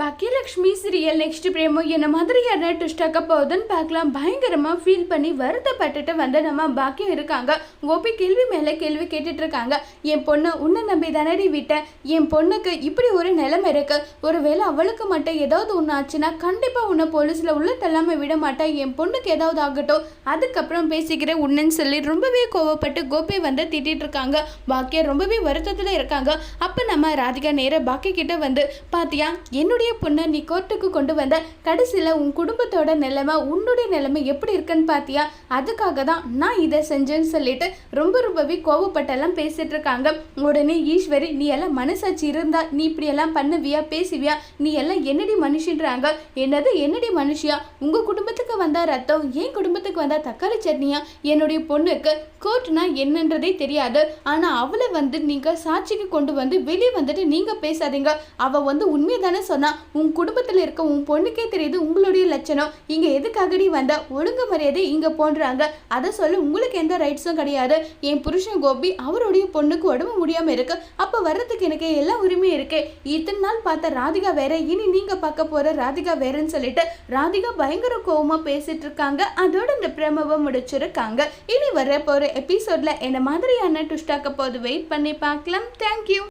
Bhagyalakshmi serial next பிரேமோ என்ன மாதிரியான ட்விஸ்டாக்க போகுதுன்னு பார்க்கலாம். பயங்கரமா ஃபீல் பண்ணி வருத்தப்பட்டுட்டு வந்து நம்ம பாக்கியம் இருக்காங்க. கோபி கேள்வி மேலே கேள்வி கேட்டுட்டு இருக்காங்க. என் பொண்ணு உன்னை நம்பி தானடி விட்டேன். என் பொண்ணுக்கு இப்படி ஒரு நிலைமை இருக்கு. ஒருவேளை அவளுக்கு மட்டும் ஏதாவது ஒன்று ஆச்சுன்னா கண்டிப்பா உன்னை போலீஸ்ல உள்ள தள்ளாம விட மாட்டேன். என் பொண்ணுக்கு ஏதாவது ஆகட்டும். அதுக்கப்புறம் பேசிக்கிறேன் உன்னுன்னு சொல்லி ரொம்பவே கோவப்பட்டு கோபி வந்து திட்டிட்டு இருக்காங்க. பாக்கியம் ரொம்பவே வருத்தத்தில் இருக்காங்க. அப்போ நம்ம ராதிகா நேர பாக்கிய கிட்ட வந்து பாத்தியா என்னுடைய பொண்ணை நீ கோர்ட்டுக்கு கொண்டு வந்த கடைசியில் உன் குடும்பத்தோட நிலைமை உன்னுடைய நிலைமை எப்படி இருக்குன்னு பார்த்தியா அதுக்காக தான் நான் இதை செஞ்சேன்னு சொல்லிட்டு ரொம்ப ரொம்பவே கோவப்பட்டெல்லாம் பேசிட்டு இருக்காங்க. உடனே ஈஸ்வரி நீ எல்லாம் மனசாட்சி இருந்தா நீ இப்படி எல்லாம் பண்ணுவியா பேசுவியா? நீ எல்லாம் என்னடி மனுஷன்றாங்க? என்னது என்னடி மனுஷியா? உங்க குடும்பத்துக்கு வந்தா ரத்தம் என் குடும்பத்துக்கு வந்தா தக்காளி சட்னியா? என்னுடைய பொண்ணுக்கு கோர்ட்னா என்னன்றதே தெரியாது. ஆனா அவளை வந்து நீங்க சாட்சிக்கு கொண்டு வந்து வெளியே வந்துட்டு நீங்க பேசாதீங்க. அவ வந்து உண்மையை தானே சொன்னா உன் குடும்பத்தில் இருக்க உன் பொண்ணுக்கே தெரியுது உங்களுடைய லட்சணம். இங்கே எதுக்காகடி வந்த? ஒழுங்கு மரியாதை இங்கே போன்றாங்க. அதை சொல்ல உங்களுக்கு எந்த ரைட்ஸும் கிடையாது. என் புருஷன் கோபி அவருடைய பொண்ணுக்கு உடம்பு முடியாமல் இருக்கு. அப்போ வர்றதுக்கு எனக்கு எல்லா உரிமையும் இருக்கு. இத்தனை நாள் பார்த்த ராதிகா வேற இனி நீங்கள் பார்க்க போகிற ராதிகா வேறன்னு சொல்லிட்டு ராதிகா பயங்கர கோபமாக பேசிட்டு இருக்காங்க. அதோட இந்த பிரமவை முடிச்சிருக்காங்க. இனி வர போகிற எபிசோடில் என்ன மாதிரியான ட்விஸ்டாக்க போது வெயிட் பண்ணி பார்க்கலாம். தேங்க்யூ